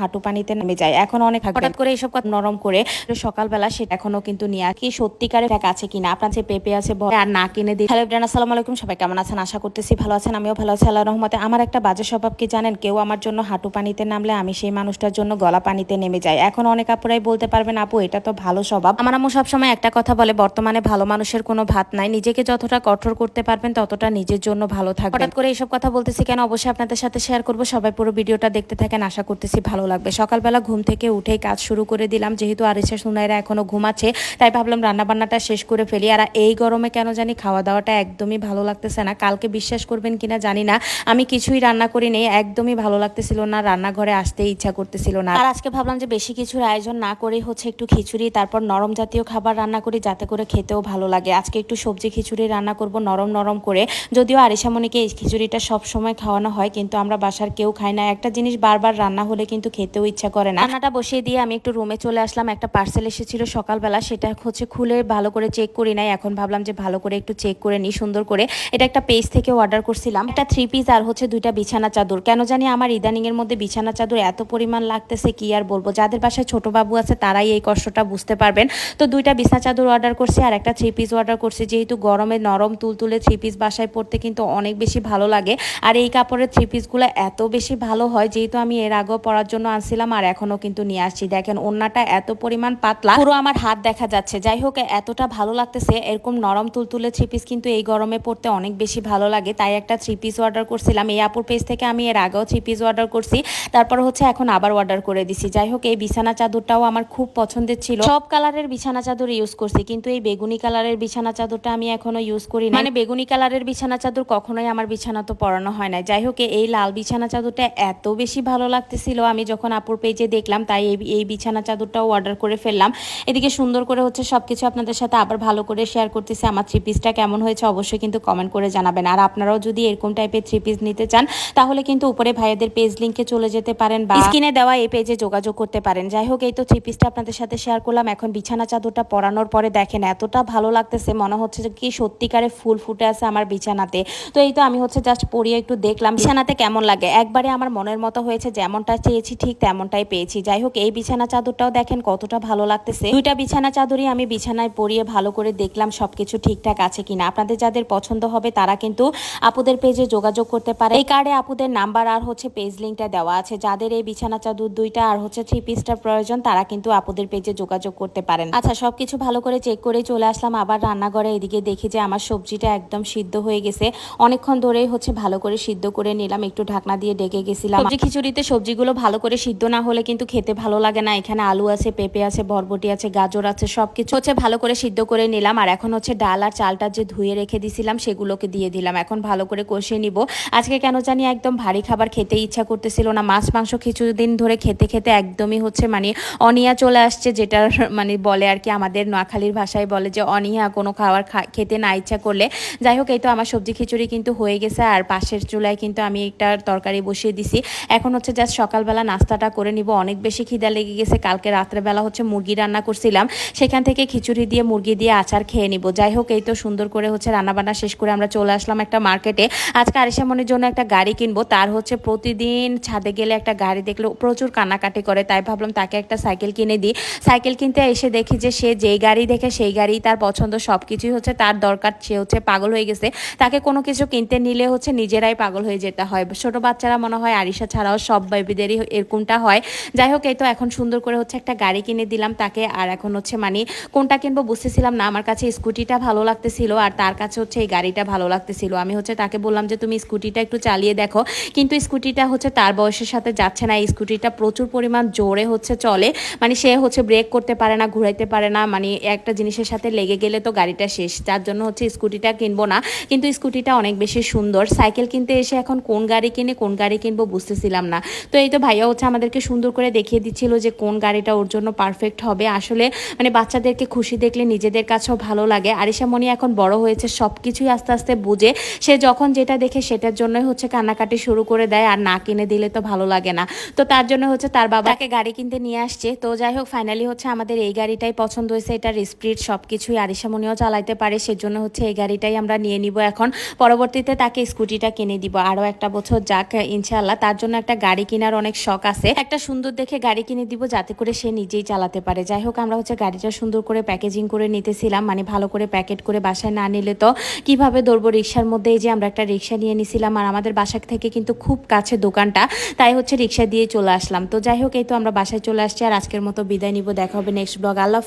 হাঁটু পানিতে নেমে যায়। এখন অনেক হঠাৎ করে এইসব কথা নরম করে সকালবেলা সেটা এখনও কিন্তু নিয়ে আর কি সত্যিকারের এক আছে কিনা আপনার যে পেঁপে আছে আর না কিনে দিই হ্যালো ব্রান আসসালামু আলাইকুম। সবাই কেমন আছেন? আশা করতেছি ভালো আছেন আমিও ভালো আছি। আল্লাহ রহমতে আমার একটা বাজে স্বভাব কি জানেন? কেউ আমার জন্য হাঁটু পানিতে নামলে আমি সেই মানুষটার জন্য গলা পানিতে নেমে যাই। এখন অনেক আপুরাই বলতে পারবেন আপু এটা তো ভালো স্বভাব। আমার আম্মু সবসময় একটা কথা বলে বর্তমানে ভালো মানুষের কোনো ভাত নাই। নিজেকে যতটা কঠোর করতে পারবেন ততটা নিজের জন্য ভালো থাকবে হঠাৎ করে এইসব কথা বলতেছি কেন? অবশ্যই আপনাদের সাথে শেয়ার করব। সবাই পুরো ভিডিওটা দেখতে থাকেন। আশা করতেছি ভালো লাগবে। সকালবেলা ঘুম থেকে উঠেই কাজ শুরু করে দিলাম। যেহেতু আরিসা সুনাইরা এখনও ঘুমাচ্ছে, তাই ভাবলাম রান্না বান্নাটা শেষ করে ফেলি। আর এই গরমে কেন জানি খাওয়া দাওয়াটা একদমই ভালো লাগতেছে না। কালকে বিশ্বাস করবেন কিনা জানি না। আমি কিছুই রান্না করি নেই একদমই ভালো লাগতেছিল না। রান্নাঘরে আসতে ইচ্ছা করতেছিল না। আর আজকে ভাবলাম যে বেশি কিছুর আয়োজন না করে হচ্ছে একটু খিচুড়ি, তারপর নরম জাতীয় খাবার রান্না করি, যাতে করে খেতেও ভালো লাগে। আজকে একটু সবজি খিচুড়ি রান্না করব নরম নরম করে। যদিও আরিসামণিকে এই খিচুড়িটা সব সময় খাওয়ানো হয়, কিন্তু আমরা বাসার কেউ খাই না। একটা জিনিস বারবার রান্না হলে কিন্তু খেতেও ইচ্ছা করে না। রান্নাটা বসিয়ে দিয়ে আমি একটু রুমে চলে আসলাম। একটা পার্সেল এসেছিল সকালবেলা, সেটা হচ্ছে খুলে ভালো করে চেক করি নাই। এখন ভাবলাম যে ভালো করে একটু চেক করে নিই, সুন্দর করে। এটা একটা পেজ থেকে অর্ডার করছিলাম। একটা থ্রি পিস আর হচ্ছে দুইটা বিছানা চাদর। কেন জানি আমার ইদানিং এর মধ্যে বিছানা চাদর এত পরিমাণ লাগতেছে, কি আর বলব? যাদের বাসায় ছোট বাবু আছে, তারাই এই কষ্টটা বুঝতে পারবেন। তো দুইটা বিছানা চাদর অর্ডার করছি আর একটা থ্রি পিস অর্ডার করছি। যেহেতু গরমে নরম তুলতুলে থ্রি পিস বাসায় পরতে কিন্তু অনেক বেশি ভালো লাগে। আর এই কাপড়ের থ্রি পিসগুলো এত বেশি ভালো হয়, যেহেতু আমি এর আগেও পরার জন্য আনছিলাম আর এখনও কিন্তু নিয়ে আসছি। দেখেন ওন্নাটা এত পরিমাণ পাতলা, পুরো আমার হাত দেখা যাচ্ছে। যাই হোক, এতটা ভালো লাগতেছে, এরকম নরম তুলতুলে থ্রি পিস কিন্তু এই গরমে পরতে অনেক বেশি ভালো লাগে। তাই একটা থ্রি পিস অর্ডার করছিলাম। এই আপুর পেজ থেকে আমি এর আগেও থ্রি পিস অর্ডার করছি। তারপর হচ্ছে এখন আবার অর্ডার করে দিছি। যাই হোক, এই বিছানা চাদরটাও আমার খুব পছন্দের ছিল। সব কালারের বিছানা চাদর ইউজ করছি, কিন্তু এই বেগুনি কালারের বিছানা চাদরটা আমি এখনও ইউজ করি না মানে বেগুনি কালারের বিছানা চাদর কখনোই আমার বিছানা তো পরানো হয় না যাই হোক, এই লাল বিছানা চাদরটা এত বেশি ভালো লাগতেছিল, আমি যখন আপুর পেজে দেখলাম, তাই এই বিছানা চাদরটাও অর্ডার করে ফেললাম। এদিকে সুন্দর করে হচ্ছে সবকিছু আপনাদের সাথে আবার ভালো করে শেয়ার করতেছি। আমার থ্রি পিসটা কেমন হয়েছে অবশ্যই কিন্তু কমেন্ট করে জানাবেন। আর আপনারাও যদি এরকম টাইপের থ্রি পিস নিতে চান, তাহলে কিন্তু উপরে ভাইয়াদের পেজ লিঙ্কে চলে যেতে পারেন বা স্ক্রিনে দেওয়া এই পেজে যোগাযোগ করতে পারেন। যাই হোক, এই তো থ্রি পিসটা আপনাদের সাথে শেয়ার করলাম। এখন বিছানা চাদরটা পরানোর পরে দেখেন, এতটা ভালো লাগতেছে। মনে হচ্ছে যে কি সত্যিকারে ফুল ফুটে আছে আমার বিছানাতে। তো এই তো আমি হচ্ছে জাস্ট পরিয়ে একটু দেখলাম। বিছানাতে কেমন লাগে? একবারে আমার মনের মতো হয়েছে, যেমনটা চেয়েছি তেমনটাই পেয়েছি। যাই হোক, এই বিছানা চাদরটাও দেখেন কতটা ভালো লাগতেছে। দুইটা বিছানা চাদরই আমি বিছানায় পরিয়ে ভালো করে দেখলাম সবকিছু ঠিকঠাক আছে কিনা। আপনাদের যাদের পছন্দ হবে তারা কিন্তু আপুদের পেজে যোগাযোগ করতে পারে। এই কার্ডে আপুদের নাম্বার আর হচ্ছে পেজ লিঙ্কটা দেওয়া আছে। যাদের এই বিছানা চাদর দুইটা আর হচ্ছে থ্রি পিসটার প্রয়োজন, তারা কিন্তু আপুদের পেজে যোগাযোগ করতে পারেন। আচ্ছা সবকিছু ভালো করে চেক করে চলে আসলাম আবার রান্নাঘরে। এদিকে দেখি যে আমার সবজিটা একদম সিদ্ধ হয়ে গেছে। অনেকক্ষণ ধরেই হচ্ছে ভালো করে সিদ্ধ করে নিলাম। একটু ঢাকনা দিয়ে ডেকে গেছিলাম। সবজি খিচুড়িতে সবজিগুলো ভালো করে সিদ্ধ না হলে কিন্তু খেতে ভালো লাগে না। এখানে আলু আছে, পেঁপে আছে, বরবটি আছে, গাজর আছে সব কিছু হচ্ছে ভালো করে সিদ্ধ করে নিলাম। আর এখন হচ্ছে ডাল আর চালটা যে ধুয়ে রেখে দিছিলাম সেগুলোকে দিয়ে দিলাম। এখন ভালো করে কষিয়ে নিব। আজকে কেন জানি একদম ভারী খাবার খেতে ইচ্ছা করতেছিল না। মাছ, মাংস কিছুদিন ধরে খেতে খেতে একদমই হচ্ছে মানে অনিয়া চলে আসছে যেটা মানে বলে আর কি আমাদের নোয়াখালীর ভাষায় বলে যে অনিয়া কোনো খাবার খেতে না ইচ্ছা করলে। যাই হোক, এই তো আমার সবজি খিচুড়ি কিন্তু হয়ে গেছে। আর পাশের চুলায় কিন্তু আমি একটা তরকারি বসিয়ে দিছি। এখন হচ্ছে জাস্ট সকালবেলা নাস্তাটা করে নিব। অনেক বেশি খিদা লেগে গেছে। কালকে রাত্রেবেলা হচ্ছে মুরগি রান্না করছিলাম। সেখান থেকে খিচুড়ি দিয়ে, মুরগি দিয়ে আচার খেয়ে নিব। যাই হোক, এই তো সুন্দর করে হচ্ছে রান্নাবান্না শেষ করে আমরা চলে আসলাম একটা মার্কেটে। আজকে আরিসামনির জন্য একটা গাড়ি কিনবো। তার হচ্ছে প্রতিদিন ছাদে গেলে একটা গাড়ি দেখলে প্রচুর কান্নাকাটি করে। তাই ভাবলাম তাকে একটা সাইকেল কিনে দিই। সাইকেল কিনতে এসে দেখি যে সে যেই গাড়ি দেখে সেই গাড়ি তার পছন্দ সব কিছুই হচ্ছে তার দরকার। সে হচ্ছে পাগল হয়ে গেছে। তাকে কোনো কিছু কিনতে নিলে হচ্ছে নিজেরাই পাগল হয়ে যেতে হয়। ছোট বাচ্চারা মনে হয় আরিসা ছাড়াও সব বেবিদেরই এরকমটা হয়। যাই হোক, এই তো এখন সুন্দর করে হচ্ছে একটা গাড়ি কিনে দিলাম তাকে। আর এখন হচ্ছে মানে কোনটা কিনবো বুঝতেছিলাম না। আমার কাছে স্কুটিটা ভালো লাগতেছিল আর তার কাছে হচ্ছে এই গাড়িটা ভালো লাগতেছিল। আমি হচ্ছে তাকে বললাম যে, তুমি স্কুটিটা একটু চালিয়ে দেখো। কিন্তু স্কুটিটা হচ্ছে তার বয়সের সাথে যাচ্ছে না। এই স্কুটিটা প্রচুর পরিমাণ জোরে হচ্ছে চলে। মানে সে হচ্ছে ব্রেক করতে পারে না, ঘুরাইতে পারে না। মানে একটা জিনিসের সাথে লেগে গেলে তো গাড়িটা শেষ। যার জন্য হচ্ছে স্কুটিটা কিনবো না। কিন্তু স্কুটিটা অনেক বেশি সুন্দর। সাইকেল কিনতে এসে এখন কোন গাড়ি কিনে, কোন গাড়ি কিনবো বুঝতেছিলাম না। তো এই তো ভাইয়া হচ্ছে আমাদেরকে সুন্দর করে দেখিয়ে দিচ্ছিল যে কোন গাড়িটা ওর জন্য পারফেক্ট হবে। আসলে মানে বাচ্চাদেরকে খুশি দেখলে নিজেদের কাছেও ভালো লাগে। আরিসা মনি এখন বড় হয়েছে সব কিছুই আস্তে আস্তে বুঝে। সে যখন যেটা দেখে সেটার জন্যই হচ্ছে কান্নাকাটি শুরু করে দেয় আর না কিনে দিলে তো ভালো লাগে না। তো তার জন্য হচ্ছে তার বাবাকে গাড়ি কিনতে নিয়ে আসছে। তো যাই হোক ফাইনালি হচ্ছে আমাদের এই গাড়িটাই পছন্দ হয়েছে। এটার স্পিড সব কিছুই আরিসা মনিও চালাইতে পারে। সেজন্য হচ্ছে এই গাড়িটাই আমরা নিয়ে নিব এখন। পরবর্তীতে তাকে স্কুটিটা কিনে দিব। আরও একটা বছর যাক ইনশাল্লাহ তার জন্য একটা গাড়ি কেনার অনেক শখ কাছে। একটা সুন্দর দেখে গাড়ি কিনে দিব যাতে করে সে নিজেই চালাতে পারে। যাই হোক, আমরা হচ্ছে গাড়িটা সুন্দর করে প্যাকেজিং করে নিতেছিলাম মানে ভালো করে প্যাকেট করে বাসায় না নিলে তো কীভাবে দৌড়বো রিক্সার মধ্যে? যে আমরা একটা রিক্সা নিয়ে নিছিলাম আর আমাদের বাসা থেকে কিন্তু খুব কাছে দোকানটা, তাই হচ্ছে রিক্সা দিয়ে চলে আসলাম। তো যাই হোক, এই তো আমরা বাসায় চলে আসছি আর আজকের মতো বিদায় নিব। দেখা হবে নেক্সট ব্লগ আল্লাহ